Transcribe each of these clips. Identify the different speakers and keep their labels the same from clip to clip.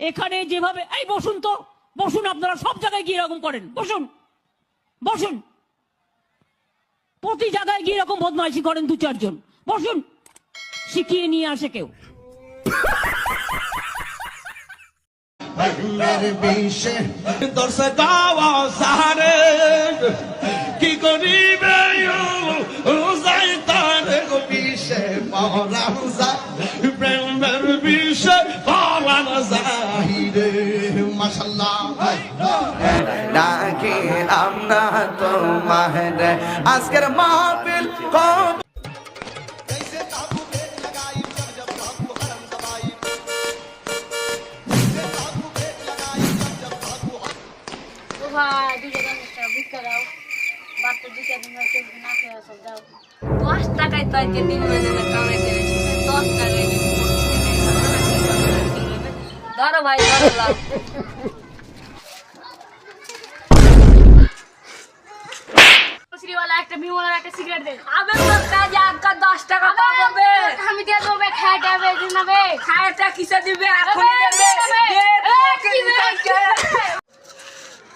Speaker 1: এখানে যেভাবে, এই বসুন তো, বসুন আপনারা সব জায়গায় গিয়ে এরকম করেন, বসুন বসুন। প্রতি জায়গায় গিয়ে এরকম বদমাইশি করেন দু চারজন, বসুন, শিখিয়ে নিয়ে আসে কেউ।
Speaker 2: কি করিবে প্রেমের বিষে
Speaker 3: আমরা তোমার আজকের মাহফিল কব
Speaker 4: ও ভাই দুটো একটা ভিক্ষা দাও বাচ্চা দুটো দিন হচ্ছে না খেয়ে সব দাও দশ টাকায় তো আজকে দিন মানে না কামাই করেছি দশ টাকায় যদি ধরো ভাই ধরো বিমলার একটা সিগারেট দে আবে তোর কাজ আজকা দশ টাকা পাবো বে আমি দিয়ে দেবো বে খাইটা বে দিন বে খাইটা কিসে দিবে? এখন দেবে।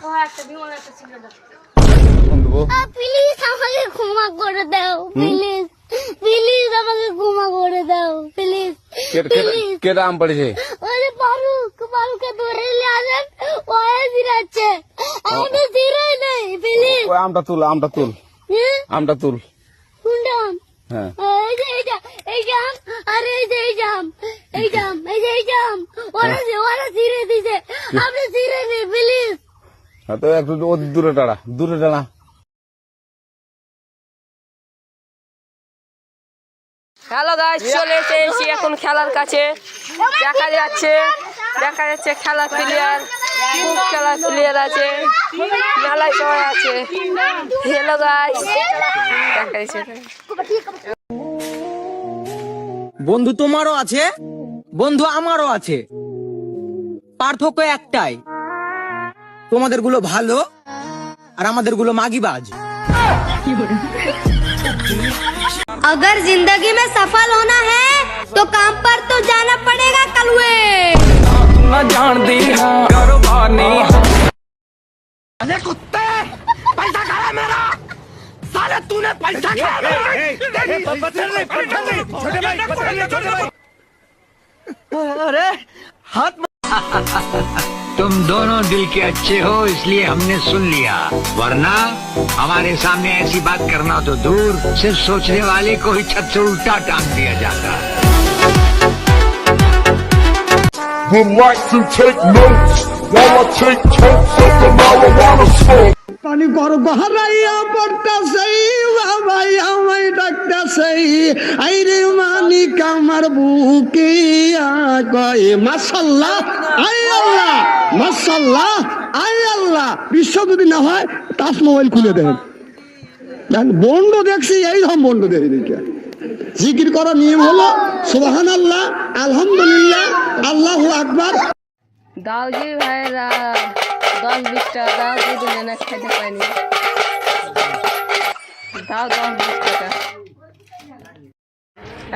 Speaker 4: ও একটা বিমলার একটা সিগারেট
Speaker 5: প্লিজ আমাকে ক্ষমা করে দাও প্লিজ প্লিজ আমাকে ক্ষমা করে দাও প্লিজ প্লিজ
Speaker 6: কে পড়েছে।
Speaker 5: ওরে ফারুক ফারুককে ধরে নিয়ে আসেন। ওয়ে দিরাচ্ছে আমাদের দিরাই নেই প্লিজ
Speaker 6: আমটা তুল আমটা তুল। আমটা তুল।
Speaker 5: কোনটা
Speaker 6: হ্যাঁ।
Speaker 5: এই যে এই এই জাম আরে এই যে এই জাম এই জাম এই যে এই জাম। ওরা যে ওরা ছিঁড়ে দিছে। আপনি ছিঁড়ে নেই প্লিজ
Speaker 6: হ্যাঁ, তো একটু দূরে টাড়া দূরে টাড়া
Speaker 7: হ্যালো গাইস চলে এসেছি এখন খেলার কাছে। দেখা যাচ্ছে দেখা যাচ্ছে খেলা প্লেয়ার খুব খেলা প্লেয়ার আছে মেলায় সবাই আছে হ্যালো গাইস দেখা যাচ্ছে
Speaker 8: বন্ধু তোমারও আছে বন্ধু আমারও আছে পার্থক্য একটাই তোমাদের গুলো ভালো আর আমাদের গুলো মাগিবাজ
Speaker 5: अगर जिंदगी में सफल होना है तो काम पर तो जाना पड़ेगा कलुए
Speaker 9: तुम दोनों दिल के अच्छे हो इसलिए हमने सुन लिया। वरना हमारे सामने ऐसी बात करना तो दूर। सिर्फ़ सोचने वाले को ही छत से उल्टा टांग दिया जाता। है
Speaker 10: would like to take notes. While I take of the marijuana smoke.
Speaker 2: পানি বাবাই বুকে কয় মাসাল্লাহ আই আল্লাহ মাসাল্লাহ আই আল্লাহ। বিশ্ব যদি না হয়, তাস মোবাইল খুলে দেন। বন্ড দেখছি, এই রকম বন্ড দেখি দেখে। জিকির করার নিয়ম হলো সুবাহান আল্লাহ আলহামদুলিল্লাহ, আল্লাহু আকবার।
Speaker 7: দাও জি ভাইরা দশ বিশ টাকা দাও দুদিন এনে খেতে পাইনি দাও দশ বিশ টাকা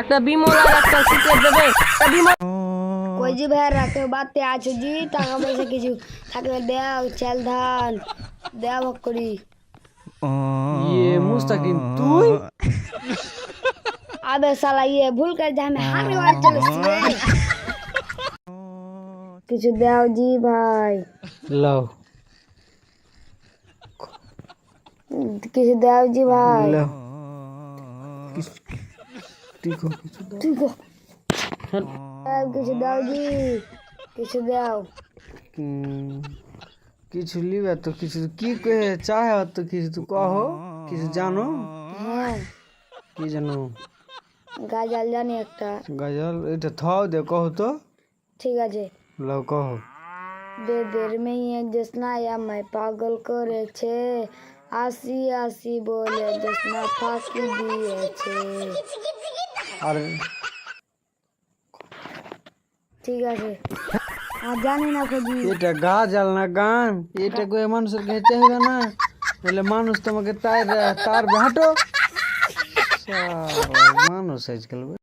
Speaker 7: একটা বিমল আর একটা সিগারেট দেবে একটা বিমল
Speaker 5: কই জি ভাই রাতে বাতে আছো জি টাকা পয়সা কিছু থাকলে দেও চাল ধান দেও ভাগ করি
Speaker 8: ইয়ে মুস্তাকিম তুই
Speaker 5: আবে সালা ইয়ে ভুল করে যে আমি হামি মার চলে কিছু দেও জি ভাই।
Speaker 8: লও।
Speaker 5: কিছু দাও জি ভাই।
Speaker 8: লও।
Speaker 5: ঠিক কিছু দাও। জি। কিছু দাও।
Speaker 8: কিছু লিবে তো কিছু। কি কহে চাহে তো কিছু তো কহো। কিছু জানো?
Speaker 5: হ্যাঁ।
Speaker 8: কি জানো?
Speaker 5: গাজাল জানি একটা।
Speaker 8: গজল এটা থাও দে কহো তো।
Speaker 5: ঠিক আছে।
Speaker 8: লও কহো।
Speaker 5: বেদের মেয়ে জেসনায় আমায় পাগল করেছে। আসি আসি বলে জেসনা ফাঁকি দিয়েছে।
Speaker 8: আর
Speaker 5: ঠিক আছে। আর জানি না খুঁজি।
Speaker 8: এটা গাজাল না গান? এটা কয়ে মানুষের কাছে চাহিদা না? তাহলে মানুষ তোমাকে তার তার হাঁটো মানুষ আজকাল।